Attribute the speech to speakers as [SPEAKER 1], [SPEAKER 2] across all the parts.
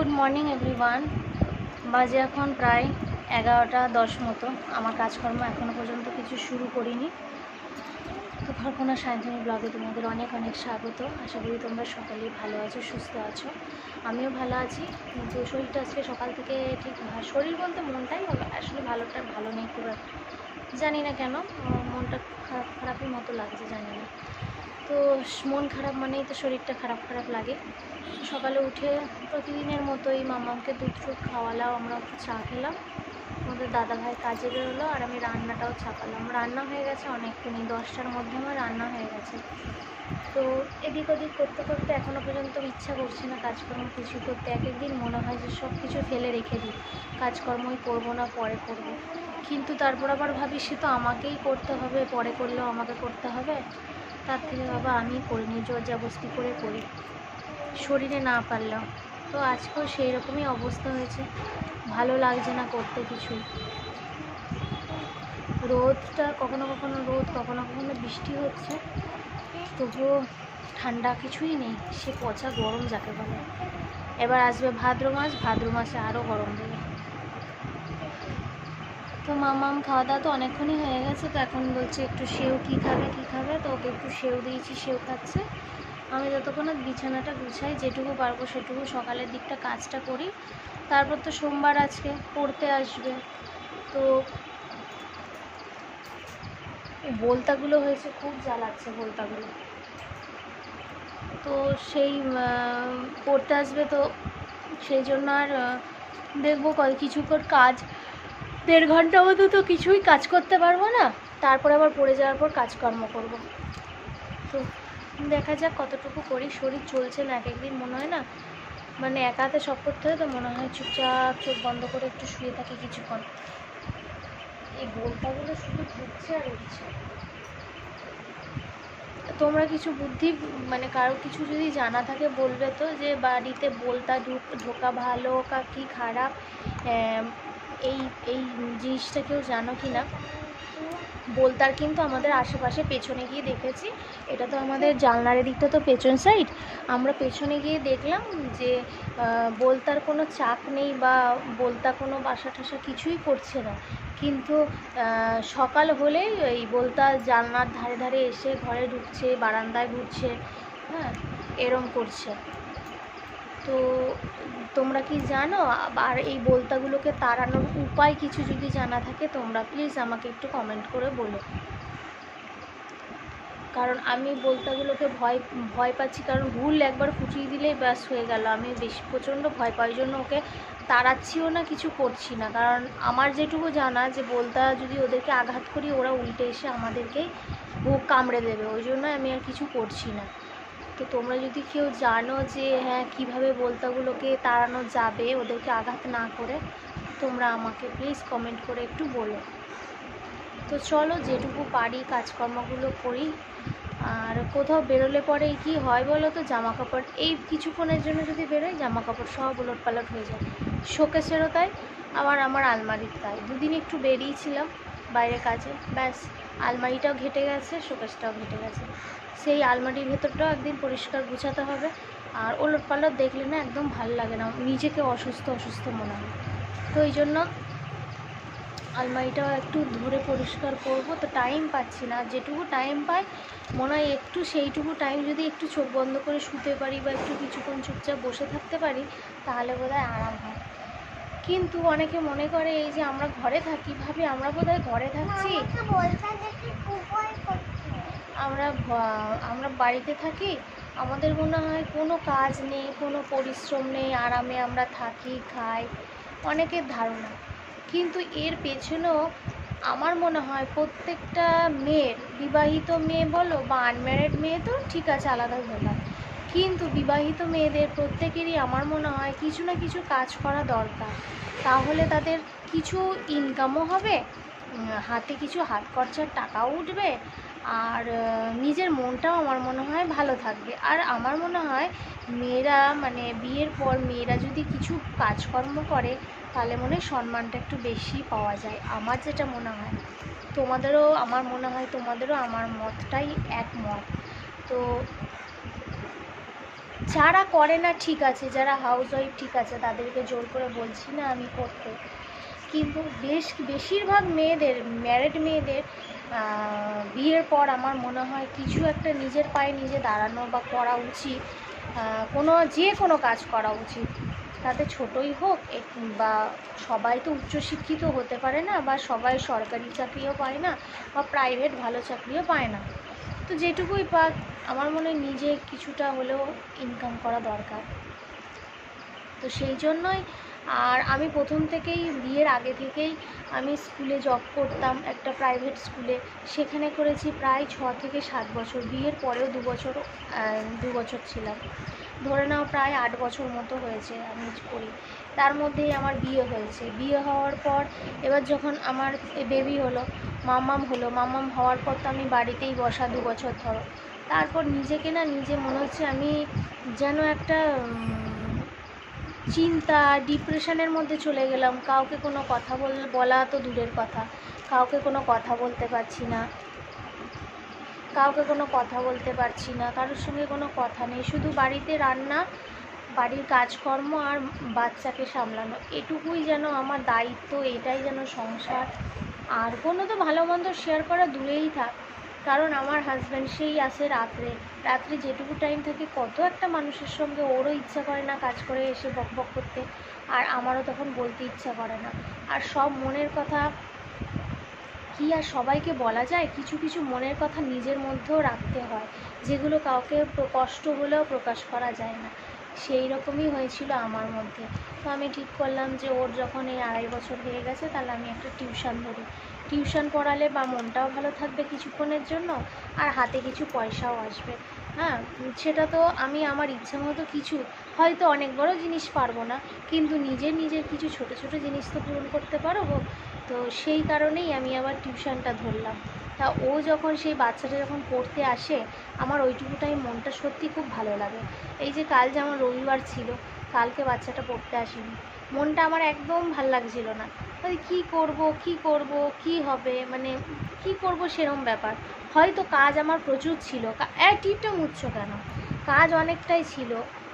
[SPEAKER 1] Good morning everyone বাজে এখন প্রায় এগারোটা দশ মতো। আমার কাজকর্ম এখনও পর্যন্ত কিছু শুরু করিনি। তো কল্পনা সায়ন্তনী ব্লগে তোমাদের অনেক অনেক স্বাগত। আশা করি তোমরা সকলেই ভালো আছো, সুস্থ আছো। আমিও ভালো আছি। কিন্তু শরীরটা আজকে সকাল থেকে ঠিক শরীর বলতে মনটাই আসলে ভালোটা ভালো নেই খুব জানি না কেন মনটা খারাপ খারাপই মতো লাগছে, জানি না। তো মন খারাপ মানেই তো শরীরটা খারাপ খারাপ লাগে। সকালে উঠে প্রতিদিনের মতোই মামাকে দুধ টুধ খাওয়ালাম, আমরা চা খেলাম। আমাদের দাদা ভাই কাজে বেরোলো আর আমি রান্নাটাও চাপালাম। রান্না হয়ে গেছে অনেকক্ষণই, দশটার মধ্যে আমার রান্না হয়ে গেছে। তো এদিক ওদিক করতে করতে এখনও পর্যন্ত ইচ্ছা করছে না কাজকর্ম কিছু করতে। এক একদিন মনে হয় যে সব কিছু ফেলে রেখে দিই। কাজকর্মই করব না, পরে করব। কিন্তু তারপর আবার ভাবি, সে তো আমাকেই করতে হবে, পরে করলেও আমাকে করতে হবে। তার থেকে বাবা আমি করে নিই জোর জাবস্তি করে করি। শরীরে না পারলাম তো আজকেও সেই রকমই অবস্থা হয়েছে। ভালো লাগছে না করতে কিছু রোদটা কখনো কখনো রোদ, কখনো কখনো বৃষ্টি হচ্ছে। তবুও ঠান্ডা কিছুই নেই। সে পচা গরম যাকে বলে। এবার আসবে ভাদ্র মাস, ভাদ্র মাসে আরও গরম দেবে। তো মামাম খাওয়া দাওয়া তো অনেকক্ষণই হয়ে গেছে, তো এখন বলছে একটু সেও কী খাবে কী খাবে? তো ওকে একটু সেও দিয়েছি, সেও খাচ্ছে। আমি যতক্ষণ বিছানাটা গুছাই, যেটুকু পারব সেটুকু সকালের দিকটা কাজটা করি। তারপর তো সোমবার আজকে, পড়তে আসবে। তো বোলতাগুলো হয়েছে, খুব জ্বালাচ্ছে বোলতাগুলো। তো সেই পড়তে আসবে তো সেই জন্য আর দেখব কিছুক্ষণ কাজ। দেড় ঘণ্টা মতো তো কিছুই কাজ করতে পারব না। তারপরে আবার পড়ে যাওয়ার পর কাজকর্ম করব। তো দেখা যাক কতটুকু করি। শরীর চলছে না এক একদিন মনে হয় না? মানে একা হাতে সব করতে হয় তো মনে হয় চুপচাপ চোখ বন্ধ করে একটু শুয়ে থাকি কিছুক্ষণ। এই গোলটাগুলো শুধু ঢুকছে আর উঠছে তোমরা কিছু বুদ্ধি মানে কারও কিছু যদি জানা থাকে বলবে তো, যে বাড়িতে বলতা ঢুক ঢোকা ভালো কা কি খারাপ? এই এই জিনিসটা কেউ জানো কি না বলতার কিন্তু আমাদের আশেপাশে পেছনে গিয়ে দেখেছি। এটা তো আমাদের জানলার দিকটা তো পেছন সাইড আমরা পেছনে গিয়ে দেখলাম যে বোলতার কোনো চাক নেই বা বোলতা কোনো বাসা টাসা কিছুই করছে না। কিন্তু সকাল হলেই এই বোলতা জানলার ধারে ধারে এসে ঘরে ঢুকছে, বারান্দায় ঘুরছে হ্যাঁ এরম করছে। তো তোমরা কি জানো? আর এই বলতাগুলোকে তাড়ানোর উপায় কিছু যদি জানা থাকে, তোমরা প্লিজ আমাকে একটু কমেন্ট করে বলো। কারণ আমি বলতাগুলোকে ভয় ভয় পাচ্ছি, কারণ ভুল একবার ফুটিয়ে দিলেই ব্যাস হয়ে গেল। আমি বেশি প্রচণ্ড ভয় পাই জন্য ওকে তাড়াচ্ছিও না, কিছু করছি না। কারণ আমার যেটুকু জানা যে বলতা যদি ওদেরকে আঘাত করি, ওরা উল্টে এসে আমাদেরকেই বুক কামড়ে দেবে। ওই জন্য আমি আর কিছু করছি না। তো তোমরা যদি কেউ জানো যে হ্যাঁ কীভাবে বলতাগুলোকে তাড়ানো যাবে, ওদেরকে আঘাত না করে, তোমরা আমাকে প্লিজ কমেন্ট করে একটু বলো। তো চলো, যেটুকু পারি কাজকর্মগুলো করি। আর কোথাও বেরোলে পরে কি হয় বলো তো? জামা কাপড় এই কিছুক্ষণের জন্য যদি বেরোয় জামা কাপড় সব উলট পালট হয়ে যায়। শোকেসেরও তাই, আবার আমার আলমারির তাই। দুদিন একটু বেরিয়েছিলাম বাইরে কাজে, ব্যাস। আলমারিটাও ঘেটে গেছে, শোকেসটাও ঘেটে গেছে। সেই আলমারির ভেতরটাও একদিন পরিষ্কার গুছাতে হবে। আর ওলট পালট দেখলে না একদম ভালো লাগে না, নিজেকে অসুস্থ অসুস্থ মনে হয়। তো এই জন্য আলমারিটাও একটু ধরে পরিষ্কার করব। তো টাইম পাচ্ছি না, যেটুকু টাইম পাই, মনে হয় একটু সেইটুকু টাইম যদি একটু চোখ বন্ধ করে শুতে পারি বা একটু কিছুক্ষণ চুপচাপ বসে থাকতে পারি, তাহলে বোধহয় আরাম হয়। কিন্তু অনেকে মনে করে এই যে আমরা ঘরে থাকি ভাবি আমরা বোধহয় ঘরে থাকছি। আমরা আমরা বাড়িতে থাকি আমাদের মনে হয় কোনো কাজ নেই কোনো পরিশ্রম নেই আরামে আমরা থাকি খাই অনেকের ধারণা। কিন্তু এর পেছনেও আমার মনে হয় প্রত্যেকটা মেয়ের বিবাহিত মেয়ে বলো বা আনম্যারিড মেয়ে তো ঠিক আছে আলাদা ব্যাপার কিন্তু বিবাহিত মেয়েদের প্রত্যেকেরই আমার মনে হয় কিছু না কিছু কাজ করা দরকার। তাহলে তাদের কিছু ইনকামও হবে হাতে কিছু হাত খরচার টাকাও উঠবে, আর নিজের মনটাও আমার মনে হয় ভালো থাকবে। আর আমার মনে হয় মেয়েরা মানে বিয়ের পর মেয়েরা যদি কিছু কাজকর্ম করে, তাহলে মনে হয় সম্মানটা একটু বেশি পাওয়া যায়। আমার যেটা মনে হয়, তোমাদেরও, আমার মনে হয় তোমাদেরও আমার মতটাই একমত। তো যারা করে না, ঠিক আছে। যারা হাউস ওয়াইফ ঠিক আছে, তাদেরকে জোর করে বলছি না আমি করতে। কিন্তু বেশ, বেশিরভাগ মেয়েদের ম্যারেড মেয়েদের বিয়ের পর আমার মনে হয় কিছু একটা নিজের পায়ে নিজে দাঁড়ানো বা করা উচিত কোনো, যে কোনো কাজ করা উচিত। তাতে ছোটই হোক বা সবাই তো উচ্চশিক্ষিত হতে পারে না, বা সবাই সরকারি চাকরিও পায় না, বা প্রাইভেট ভালো চাকরিও পায় না। তো যেটুকুই পাক, আমার মনে নিজে কিছুটা হলেও ইনকাম করা দরকার। তো সেই জন্যই, আর আমি প্রথম থেকেই, বিয়ের আগে থেকেই আমি স্কুলে জব করতাম একটা প্রাইভেট স্কুলে সেখানে করেছি প্রায় ছ থেকে সাত বছর। বিয়ের পরেও দু বছর দু বছর ছিলাম। ধরে নাও প্রায় আট বছর মতো হয়েছে আমি করি। তার মধ্যেই আমার বিয়ে হয়েছে। বিয়ে হওয়ার পর এবার যখন আমার বেবি হলো মামাম হলো মামাম হওয়ার পর তো আমি বাড়িতেই বসা দু বছর ধরো। তারপর নিজেকে না নিজে মনে হচ্ছে আমি যেন একটা চিন্তা, ডিপ্রেশনের মধ্যে চলে গেলাম। কাউকে কোনো কথা বল, বলা তো দূরের কথা। কাউকে কোনো কথা বলতে পারছি না। কাউকে কোনো কথা বলতে পারছি না। কারোর সঙ্গে কোনো কথা নেই। শুধু বাড়িতে রান্না বাড়ির কাজকর্ম আর বাচ্চাকে সামলানো। এটুকুই যেন আমার দায়িত্ব, এটাই যেন সংসার। আর কোনো তো ভালো মন্দ শেয়ার করা দূরেই থাক। কারণ আমার হাজব্যান্ড সেই আসে রাত্রে। রাত্রে যেটুকু টাইম থাকে, কত একটা মানুষের সঙ্গে ওরও ইচ্ছা করে না কাজ করে এসে বক বক করতে। আর আমারও তখন বলতে ইচ্ছা করে না। আর সব মনের কথা কি আর সবাইকে বলা যায়? কিছু কিছু মনের কথা নিজের মধ্যেও রাখতে হয়। যেগুলো কাউকে কষ্ট হলেও প্রকাশ করা যায় না। সেই রকমই হয়েছিল আমার মধ্যে। তো আমি ঠিক করলাম যে ওর যখন এই আড়াই বছর হয়ে গেছে, তাহলে আমি একটা টিউশন ধরি। টিউশন পড়ালে বা মনটাও ভালো থাকবে কিছুক্ষণের জন্য, আর হাতে কিছু পয়সাও আসবে। হ্যাঁ সেটা তো আমি আমার ইচ্ছে মতো কিছু, হয়তো অনেক বড় জিনিস পারব না, কিন্তু নিজের নিজের কিছু ছোট ছোট জিনিস তো পূরণ করতে পারব। তো সেই কারণেই আমি আবার টিউশনটা ধরলাম। তা ও যখন সেই বাচ্চাটা যখন পড়তে আসে, আমার ওইটুকুটাই মনটা সত্যি খুব ভালো লাগে। এই যে কাল যেমন রবিবার ছিল, কালকে বাচ্চাটা পড়তে আসেনি। মনটা আমার একদম ভালো লাগছিল না। ওই কী করব, কি করব, কি হবে? মানে কি করব সেরম ব্যাপার। হয়তো কাজ আমার প্রচুর ছিল। টিপটা মুচ্ছ কেন? কাজ অনেকটাই ছিল।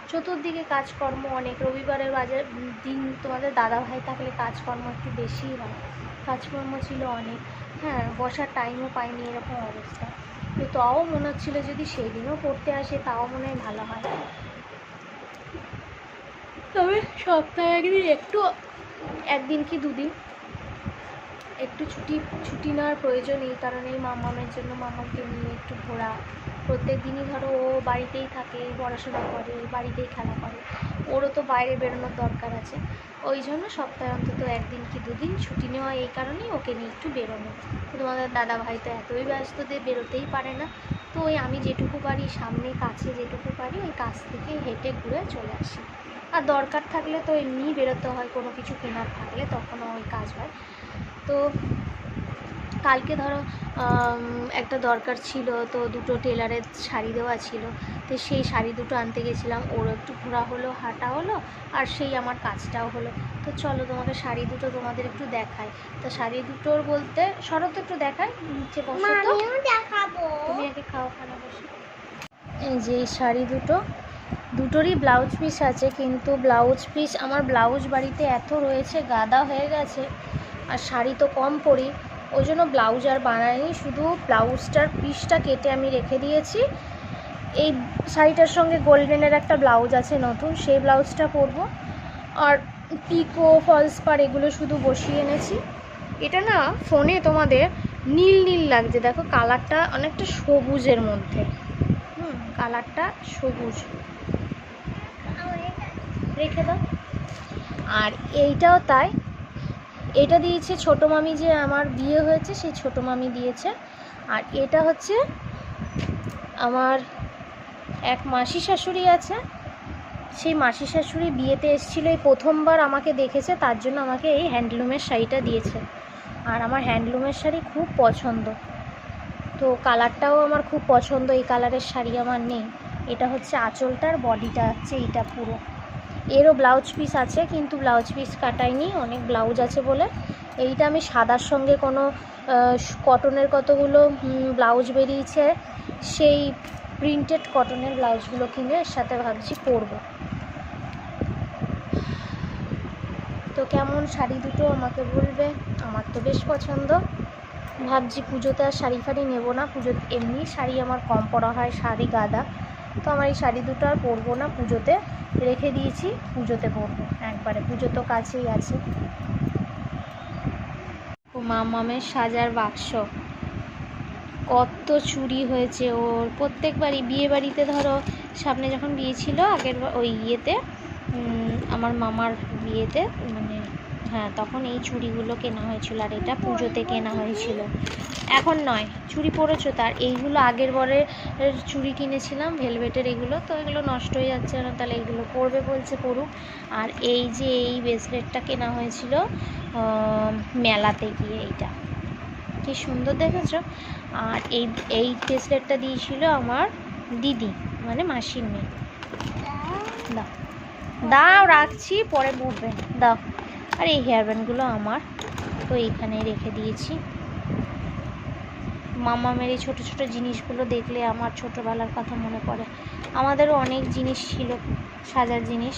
[SPEAKER 1] চতুর্দিকে কাজকর্ম অনেক। রবিবারের বাজার দিন তোমাদের দাদা ভাই থাকলে কাজকর্ম একটু বেশিই হয়। কাজকর্ম ছিল অনেক। হ্যাঁ বসার টাইমও পাইনি, এরকম অবস্থা। তো তাও মনে হচ্ছিল যদি সেই দিনও পড়তে আসে, তাও মনে হয় ভালো হয়। তবে সপ্তাহে একদিন, একটু, একদিন কি দুদিন? একটু ছুটি ছুটি নেওয়ার প্রয়োজন এই কারণেই মামামের জন্য মামাকে নিয়ে একটু ঘোরা। প্রত্যেক দিনই ধরো ও বাড়িতেই থাকে, পড়াশোনা করে, বাড়িতেই খেলা করে। ওরও তো বাইরে বেরোনোর দরকার আছে। ওই জন্য সপ্তাহে অন্তত একদিন কি দুদিন ছুটি নেওয়া এই কারণেই ওকে নিয়ে একটু বেরোনো। তোমাদের দাদা ভাই তো এতই ব্যস্ত যে বেরোতেই পারে না। তো ওই আমি যেটুকু পারি, সামনে কাছে যেটুকু পারি, ওই কাছ থেকে হেঁটে ঘুরে চলে আসি। আর দরকার থাকলে তো এমনিই বেরোতে হয়, কোনো কিছু কেনার থাকলে তখনও ওই কাজ হয়। তো কালকে ধরো একটা দরকার ছিল তো দুটো টেলারের শাড়ি দেওয়া ছিল। তো সেই শাড়ি দুটো আনতে গেছিলাম ওরও একটু ঘোরা হলো হাঁটা হলো আর সেই আমার কাজটাও হলো। তো চলো তোমাকে শাড়ি দুটো তোমাদের একটু দেখাই। তো শাড়ি দুটোর বলতে শরৎ একটু দেখাই নিচে বসো তো। তুমি আগে খাও খানা বসে। এই যে এই শাড়ি দুটো দুটোরই ব্লাউজ পিস আছে কিন্তু ব্লাউজ পিস আমার ব্লাউজ বাড়িতে এত রয়েছে গাদা হয়ে গেছে। আর শাড়ি তো কম পরি। ওই জন্য ব্লাউজ আর বানাইনি, শুধু ব্লাউজটার পিসটা কেটে আমি রেখে দিয়েছি। এই শাড়িটার সঙ্গে গোল্ডেনের একটা ব্লাউজ আছে নতুন, সেই ব্লাউজটা পরবো। আর পিকো ফলস পার এগুলো শুধু বসিয়ে এনেছি। এটা না ফোনে তোমাদের নীল নীল লাগছে, দেখো কালারটা অনেকটা সবুজের মধ্যে। হুম, কালারটা সবুজ। রেখে দাও। আর এইটাও তাই এটা দিয়েছে ছোটো মামি যে আমার বিয়ে হয়েছে, সেই ছোটো মামি দিয়েছে। আর এটা হচ্ছে আমার এক মাসি শাশুড়ি আছে। সেই মাসি শাশুড়ি বিয়েতে এসেছিল, এই প্রথমবার আমাকে দেখেছে, তার জন্য আমাকে এই হ্যান্ডলুমের শাড়িটা দিয়েছে। আর আমার হ্যান্ডলুমের শাড়ি খুব পছন্দ। তো কালারটাও আমার খুব পছন্দ, এই কালারের শাড়ি আমার নেই। এটা হচ্ছে আঁচলটার বডিটা হচ্ছে এইটা পুরো। এরও ব্লাউজ পিস আছে, কিন্তু ব্লাউজ পিস কাটাইনি, অনেক ব্লাউজ আছে বলে। এইটা আমি সাদার সঙ্গে কোনো কটনের কতগুলো ব্লাউজ বেরিয়েছে, সেই প্রিন্টেড কটনের ব্লাউজগুলো কিনে এর সাথে ভাবছি পরবো। তো কেমন শাড়ি দুটো আমাকে বলবে? আমার তো বেশ পছন্দ। ভাবছি পুজোতে আর শাড়ি ফাড়ি নেব না পুজো এমনি শাড়ি আমার কম পরা হয়, শাড়ি গাদা। তো আমার এই শাড়ি দুটো আর পরবো না, পুজোতে রেখে দিয়েছি, পুজোতে পরবো, একবারে, পুজো তো কাছেই আছে। মামামের সাজার বাক্স। কত চুরি হয়েছে ওর, প্রত্যেকবারই। বিয়ে বাড়িতে ধরো, সামনে যখন বিয়ে ছিল আগের ওই ইয়েতে আমার মামার বিয়েতে মানে হ্যাঁ তখন এই চুড়িগুলো কেনা হয়েছিল আর এটা পুজোতে কেনা হয়েছিল। এখন নয়, চুড়ি পরেছো তার। এইগুলো আগের বরের চুড়ি কিনেছিলাম ভেলভেটের এগুলো, তো এগুলো নষ্ট হয়ে যাচ্ছে না তাহলে এগুলো পরবে বলছে পড়ুক আর এই যে এই ব্রেসলেটটা কেনা হয়েছিল মেলাতে গিয়ে এইটা। কি সুন্দর দেখেছ? আর এই এই ব্রেসলেটটা দিয়েছিল আমার দিদি মানে মাসির মেয়ে। দাও। দাও, রাখছি, পরে বুঝবে দাও। আর এই হেয়ার ব্যান্ডগুলো আমার। তো এইখানে রেখে দিয়েছি। মামামের এই ছোটো ছোটো জিনিসগুলো দেখলে আমার ছোটোবেলার কথা মনে পড়ে। আমাদেরও অনেক জিনিস ছিল, সাজার জিনিস।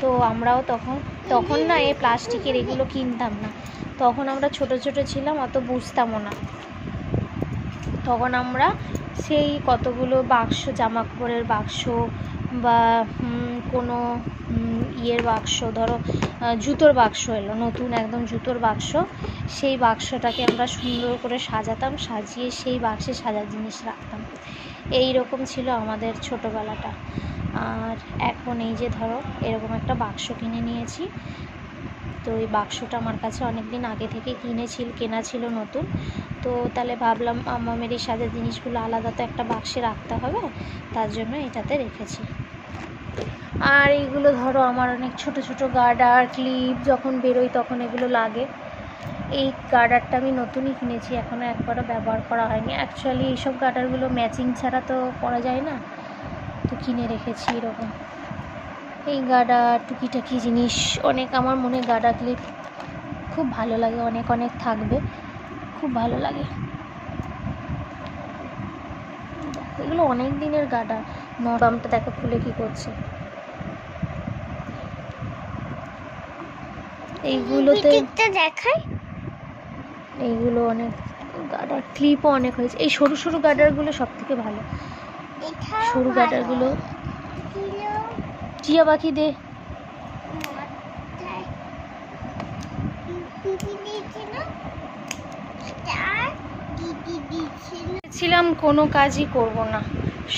[SPEAKER 1] তো আমরাও তখন তখন না এই প্লাস্টিকের এগুলো কিনতাম না। তখন আমরা ছোট ছোট ছিলাম, অত বুঝতামও না। তখন আমরা সেই কতগুলো বাক্স জামা কাপড়ের বাক্স বা কোনো ইয়ের বাক্স, ধরো জুতোর বাক্স এলো, নতুন একদম জুতোর বাক্স, সেই বাক্সটাকে আমরা সুন্দর করে সাজাতাম, সাজিয়ে সেই বাক্সে সাজার জিনিস রাখতাম। এই রকম ছিল আমাদের ছোটোবেলাটা। আর এখন এই যে ধরো, এরকম একটা বাক্স কিনে নিয়েছি। তো এই বাক্সটা আমার কাছে অনেক দিন আগে থেকে কিনেছিল, কেনা ছিল নতুন। তো তাহলে ভাবলাম আমার এই সাজার জিনিসগুলো আলাদা তো একটা বাক্সে রাখতে হবে, তার জন্য এটাতে রেখেছি। আর এইগুলো ধরো আমার অনেক ছোট ছোট গার্ডার ক্লিপ যখন বেরোই তখন এগুলো লাগে। এই গার্ডারটা আমি নতুনই কিনেছি এখনও একবারও ব্যবহার করা হয়নি। অ্যাকচুয়ালি এইসব গার্ডারগুলো ম্যাচিং ছাড়া তো করা যায় না। তো কিনে রেখেছি এরকম। এই গার্ডার টুকিটাকি জিনিস, অনেক আমার মনে গার্ডার ক্লিপ খুব ভালো লাগে, অনেক অনেক থাকবে। খুব ভালো লাগে। এগুলো অনেক দিনের গার্ডার নরমটা দেখো খুলে কি করছে। এইগুলোতে
[SPEAKER 2] দেখাই।
[SPEAKER 1] এইগুলো অনেক গার্ডার ক্লিপও অনেক হয়েছে। এই সরু সরু গার্ডারগুলো সব থেকে ভালো। সরু গার্ডারগুলো টিয়া পাখি দে। ছিলাম কোনো কাজই করব না।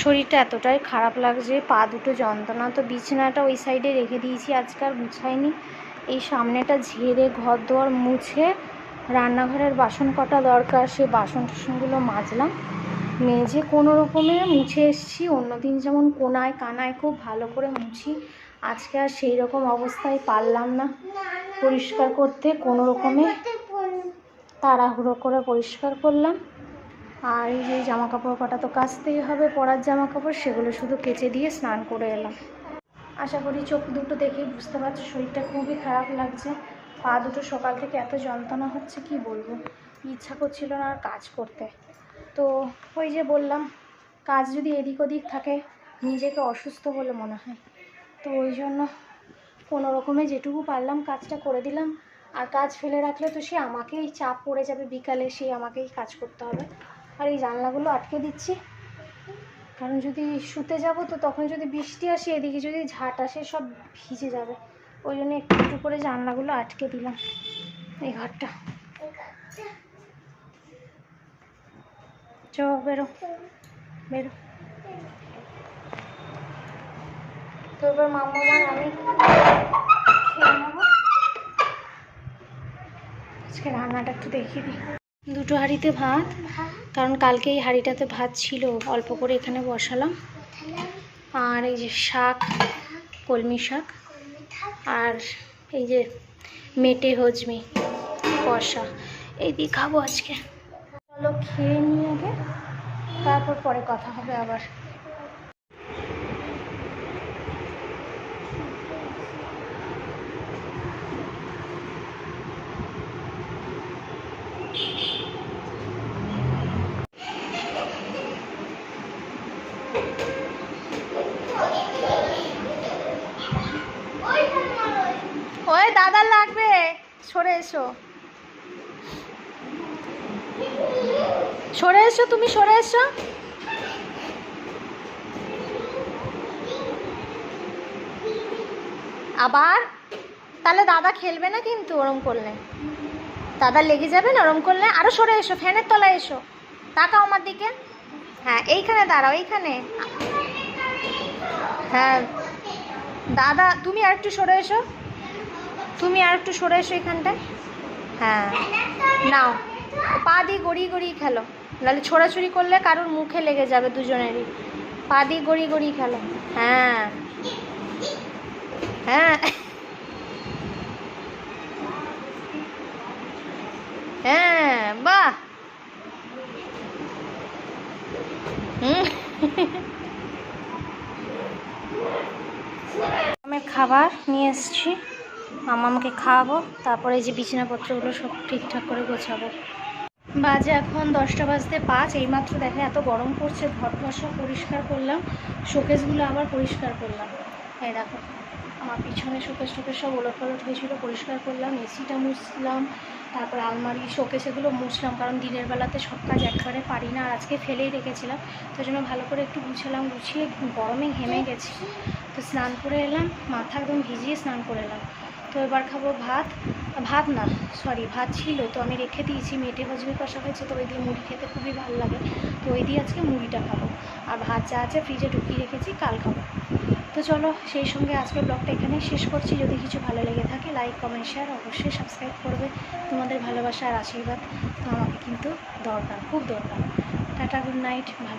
[SPEAKER 1] শরীরটা এতটাই খারাপ লাগছে পা দুটো যন্ত্রণা। তো বিছানাটা ওই সাইডে রেখে দিয়েছি আজকে আর গুছাইনি। এই সামনেটা ঝেড়ে ঘর দোয়ার মুছে রান্নাঘরের বাসন কটা দরকার, সে বাসন টাসনগুলো মাজলাম। মেঝে কোনো রকমে মুছে এসেছি, অন্যদিন যেমন কোনায় কানায় খুব ভালো করে মুছি। আজকে আর সেই রকম অবস্থায় পারলাম না পরিষ্কার করতে, কোনো রকমে তাড়াহুড়ো করে পরিষ্কার করলাম। আর এই যে জামা কাপড় কটা তো কাচতেই হবে, পরার জামা কাপড় সেগুলো শুধু কেচে দিয়ে স্নান করে এলাম। আশা করি চোখ দুটো দেখেই বুঝতে পারছ, শরীরটা খুবই খারাপ লাগছে। পা দুটো সকাল থেকে এত যন্ত্রণা হচ্ছে, কি বলব? ইচ্ছা করছিল না আর কাজ করতে। তো ওই যে বললাম, কাজ যদি এদিক ওদিক থাকে, নিজেকে অসুস্থ বলে মনে হয়। তো ওই জন্য কোনো রকমে যেটুকু পারলাম কাজটা করে দিলাম। আর কাজ ফেলে রাখলে তো সে আমাকেই চাপ পড়ে যাবে বিকালে, সে আমাকেই কাজ করতে হবে। আর এই জানলাগুলো আটকে দিচ্ছি। কারণ যদি শুতে যাব তো তখন যদি বৃষ্টি আসে, এদিকে যদি ঝাঁট আসে, সব ভিজে যাবে। ওই জন্য একটু একটু করে জানলাগুলো আটকে দিলাম এই ঘরটা। চ, বেরো বেরো। তো মামা আমি আজকে রান্নাটা একটু দেখিয়ে দিই। দুটো হাঁড়িতে ভাত, কারণ কালকে এই হাঁড়িটাতে ভাত ছিল, অল্প করে এখানে বসালাম। আর এই যে শাক, কলমি শাক, আর এই যে মেটে হজমি, কষা, এই দিয়ে খাব আজকে। চলো খেয়ে নিয়ে আগে, তারপর পরে কথা হবে আবার এই দাদার লাগবে সরে এসো। সরে এসো, তুমি সরে এসো। আবার? তাহলে দাদা খেলবে না কিন্তু ওরম করলে। দাদা লেগে যাবে না ওরম করলে? আরও সরে এসো, ফ্যানের তলায় এসো। তাকাও আমার দিকে। হ্যাঁ এইখানে দাঁড়াও, এইখানে। হ্যাঁ। দাদা, তুমি আর একটু সরে এসো। তুমি আর একটু সরে এসো এখানটায়। হ্যাঁ। নাও, পা দিয়ে গড়িয়ে গড়িয়ে খেলো। নাহলে ছোড়াছুড়ি করলে কারোর মুখে লেগে যাবে দুজনেরই। পা দিয়ে গড়িয়ে গড়িয়ে খেলো। হ্যাঁ। হ্যাঁ। হ্যাঁ বাহ। খাবার নিয়ে এসেছি। মামাকে খাওয়াবো, তারপরে যে বিছানাপত্রগুলো সব ঠিকঠাক করে গোছাবো। বাজে এখন দশটা বাজতে পাঁচ, এইমাত্র দেখে এত গরম পড়ছে, ঘর সব পরিষ্কার করলাম, শোকেসগুলো আবার পরিষ্কার করলাম। এই দেখো, আমার পিছনে শোকেস টোকেস সব ওলট পালট হয়েছিল, পরিষ্কার করলাম, এসিটা মুছলাম, তারপর আলমারি, শোকেস এগুলো মুছলাম, কারণ দিনের বেলাতে সব কাজ একবারে পারি না, আর আজকে ফেলেই রেখেছিলাম, তো জন্য ভালো করে একটু গুছালাম, গুছিয়ে গরমে ঘেমে গেছি। তো স্নান করে এলাম মাথা একদম ভিজিয়ে স্নান করে এলাম। তো এবার খাব ভাত। ভাত না সরি ভাত ছিল, তো আমি রেখে দিয়েছি। মেটে হজমি কষা হয়েছে তো ওই দিয়ে মুড়ি খেতে খুবই ভালো লাগে। তো ওই দিয়ে আজকে মুড়িটা খাব। আর ভাত যা আছে ফ্রিজে ঢুকিয়ে রেখেছি, কাল খাব। তো চলো, সেই সঙ্গে আজকে ব্লগটা এখানেই শেষ করছি। যদি কিছু ভালো লেগে থাকে লাইক কমেন্ট শেয়ার অবশ্যই সাবস্ক্রাইব করবে। তোমাদের ভালোবাসা আর আশীর্বাদ তো আমাকে কিন্তু দরকার, খুব দরকার। টাটা গুড নাইট ভালো